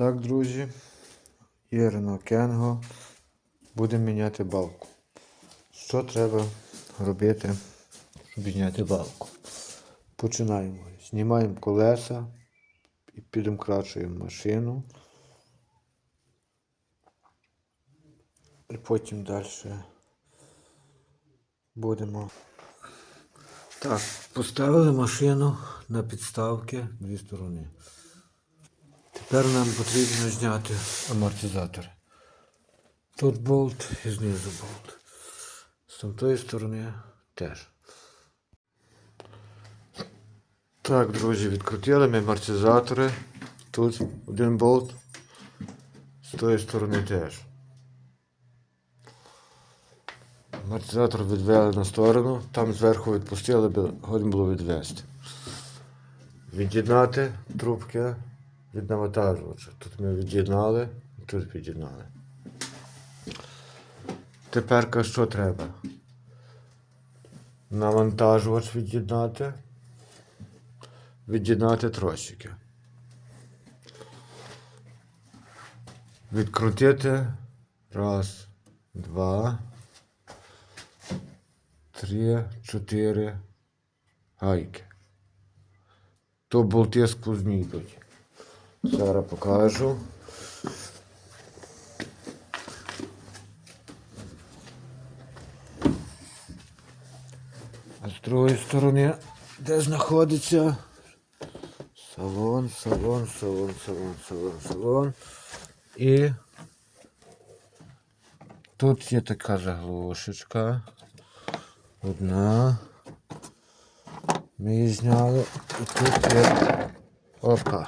Так, друзі, є Renault Кенго. Будемо міняти балку. Що треба робити, щоб міняти балку? Починаємо. Знімаємо колеса і підемкрачуємо машину. І потім далі будемо. Так, поставили машину на підставки дві сторони. Тепер нам потрібно зняти амортизатор. Тут болт і знизу болт. З тої сторони теж. Так, друзі, відкрутили ми амортизатори. Тут один болт. З тої сторони теж. Амортизатор відвели на сторону, там зверху відпустили, годин було відвести. Від'єднати трубки від навантажувача. Тут ми від'єднали тут від'єднали. Тепер що треба? Навантажувач від'єднати. Від'єднати тросики. Відкрутити. Раз, два, три, чотири гайки. То болти сквозні йдуть. Зараз покажу. А з другої сторони, де знаходиться салон, салон, салон, салон, салон, салон. І тут є така заглушечка. Одна. Ми її зняли. І тут є. Опа.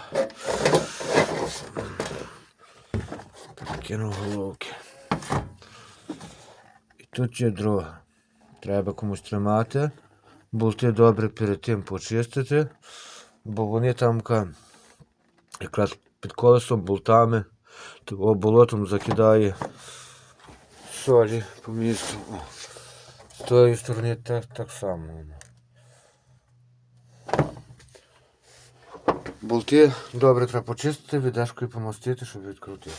Кинув головки. І тут є друга. Треба комусь тримати. Болти добре перед тим почистити, бо вони там якраз під колесом болтами, того болотом закидає солі по місту. З тої сторони так, так само. Болти добре треба почистити, віддашкою помастити, щоб відкрутити.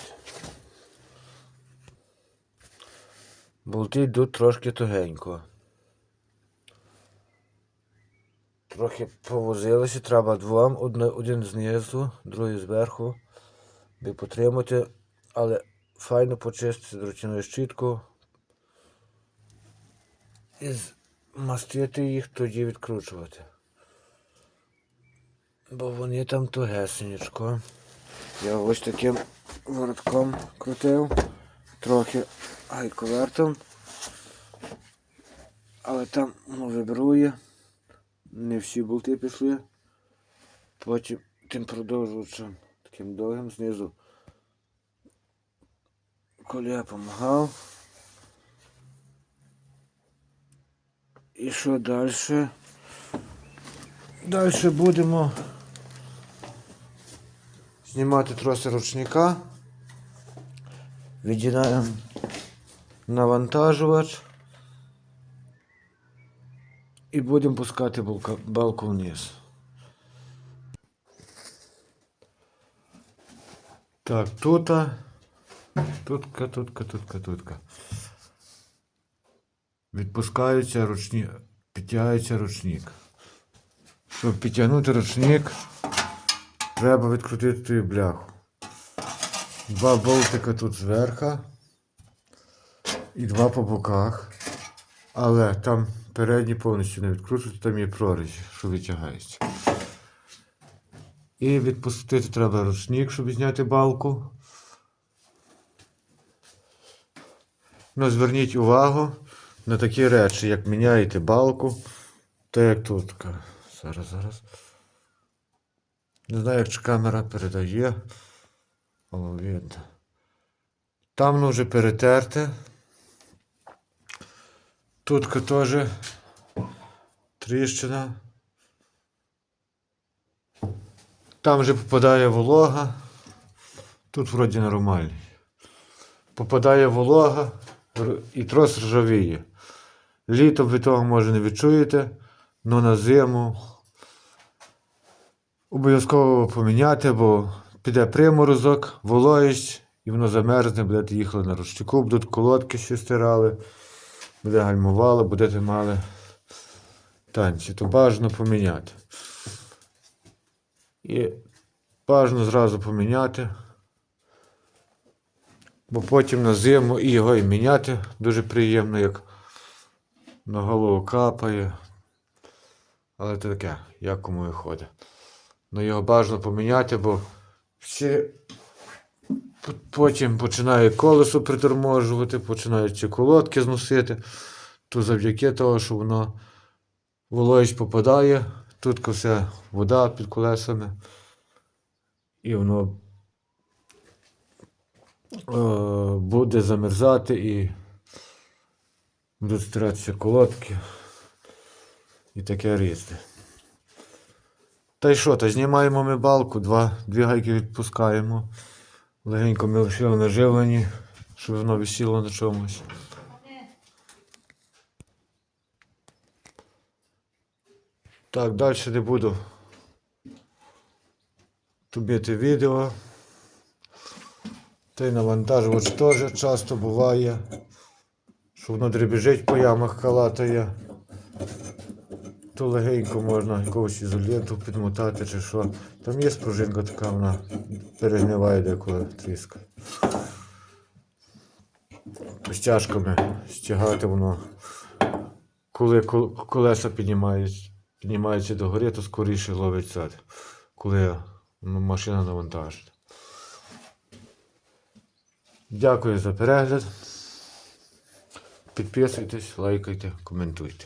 Болти йдуть трошки тугенько. Трохи повозилися, треба двом, один знизу, другий зверху, би потримати, але файно почистити дручиною щітку і змастити їх, тоді відкручувати. Бо вони там тугесенечко. Я ось таким воротком крутив, трохи гайковертом, але там ну, вибрує. Не всі болти пішли. Потім тим продовжувачем таким довгим знизу. Коля допомагав. І що далі? Далі будемо знімати троси ручника. Відділяємо навантажувач. І будемо пускати балку вниз. Так, тут. Тутка, тутка, тутка, тутка. Відпускається ручник, підтягається ручник. Щоб підтягнути ручник, треба відкрутити бляху. Два болтика тут зверху і два по боках. Але там передні повністю не відкручують, там є прорізь, що витягається. І відпустити треба ручник, щоб зняти балку. Ну, зверніть увагу на такі речі, як міняєте балку, то як тут. Зараз, зараз. Не знаю, як камера передає. О, видно. Там вже перетерте. Тут теж тріщина. Там вже попадає волога. Тут вроді нормальний. Попадає волога і трос ржавіє. Літом ви того може не відчуєте, але на зиму обов'язково поміняти, бо піде приморозок, вологість, і воно замерзне, будете їхали на ручнику, будуть колодки ще стирали, буде гальмувало, будете мали танці, то бажано поміняти. І бажано зразу поміняти. Бо потім на зиму і його і міняти дуже приємно, як на голову капає. Але це таке, як кому виходить. Ну його бажано поміняти, бо всі потім починає колесо приторможувати, починають колодки зносити. То завдяки того, що воно вологість попадає, тут все вода під колесами. І воно е, буде замерзати і будуть стиратися колодки і таке різне. Та й що, та знімаємо ми балку, два, дві гайки відпускаємо. Легенько ми лишили на живленні, щоб воно висіло на чомусь. Так, далі не буду тубити відео. Та й навантажувач теж часто буває, що воно дребіжить по ямах калатає. То легенько можна якогось ізоленту підмотати чи що. Там є спружинка така, вона перегниває деколи тріскає. Стяжками стягати воно. Коли колеса піднімають, піднімаються догори, то скоріше ловить сад. Коли ну, машина навантажена. Дякую за перегляд. Підписуйтесь, лайкайте, коментуйте.